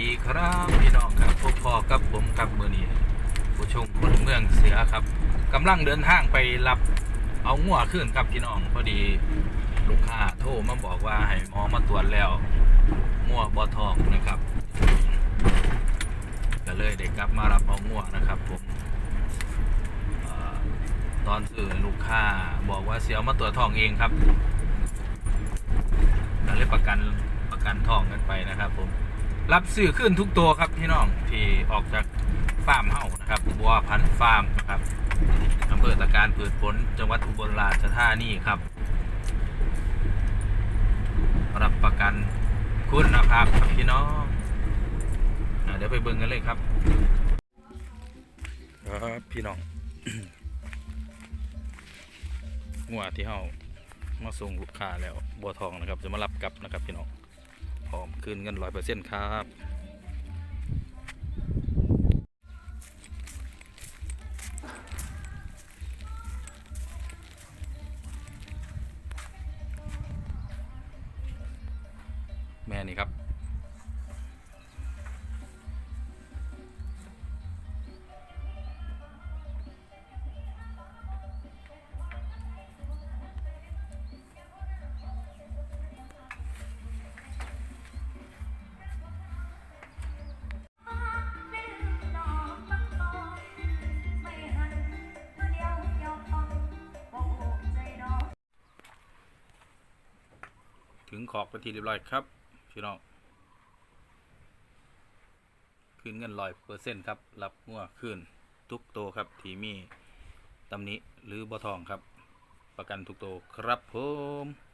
ดีครับพี่น้องครับพบพอกับผมครับมือนี้ผู้ชมคนเมืองเสือครับกำลังเดินทางไปรับเอางัวขึ้นครับพี่น้องพอดีลูกค้าโทรมาบอกว่าให้หมอมาตรวจแล้วงัวบอทองนะครับก็เลยได้กลับมารับเอางัวนะครับผมออตอนสื่อลูกค้าบอกว่าเสียวมาตรวจทองเองครับก็เลยประกันประกันทองกันไปนะครับผม รับซื้อขึ้นทุกตัวครับพี่น้องที่ออกจากฟาร์มเฮ้านะครับบัวพันธุ์ฟาร์มนะครับอำเภอตะการผืดผลจังหวัดอุบลราชธานีครับ รับประกันคุณภาพครับพี่น้องอเดี๋ยวไปเบิ่งกันเลยครับครับพี่น้องงัวที่เฮามาส่งลูกค้าแล้วบัวทองนะครับ จะมารับกลับนะครับพี่น้อง พร้อมคืนเงินร้อยเปอร์เซ็นต์ครับแม่นี่ครับ ถึงขอบไปนทีเรียบร้อยครับพี่น้องคืนเงินลอยเปอร์เซ็นต์ครับ รับงัวคืนทุกโตวครับ ที่มีตำหนิหรือบอทองครับ ประกันทุกโตวครับผม